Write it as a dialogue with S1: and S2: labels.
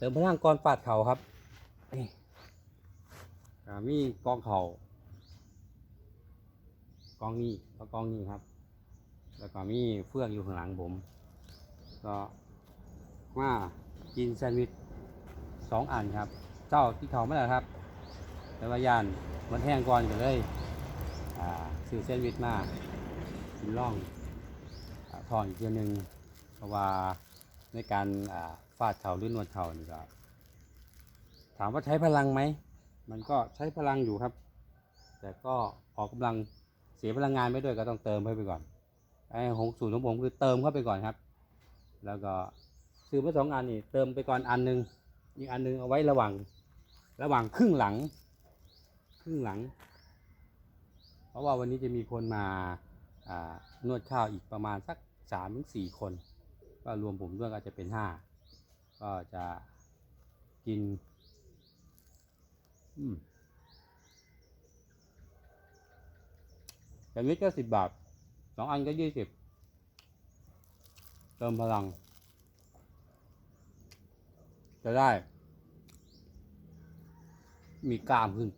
S1: เติมพลังก่อนปาดเข่าครับนี่อ่ามีกองเข่ากองนี้แล้วกองนี้ครับ แล้วก็มีเฟือกอยู่ข้างหลังผม ก็มากินแซนด์วิชสองอันครับ เจ้าที่เขาไม่ได้ครับ แต่ว่ายานมันแห้งก่อนก็เลยอ่าซื้อแซนด์วิชมากินล่องอทอนอีกเทียหนึงเพราะว่า ในการฟาดเขาหรือนวดเขานี่ก็ถามว่าใช้พลังไหม มันก็ใช้พลังอยู่ครับ แต่ก็ออกกำลังเสียพลังงานไปด้วยก็ต้องเติมให้ไปก่อน ไอ้หงสูตรของผมคือเติมเข้าไปก่อนครับ แล้วก็ซื้อมาสองอันนี่เติมไปก่อนอันหนึงอีกอันหนึงเอาไว้ระหว่างระหว่างครึ่งหลัง ครึ่งหลัง เพราะว่าวันนี้จะมีคนมาอ่านวดข้าวอีกประมาณสักสามถึงสี่คน ก็รวมผมด้วยก็จะเป็นห้าก็จะกินอืมแต่นิดก็สิบบาทสองอันก็ยี่สิบเติมพลัง จะได้ มีกล้ามขึ้น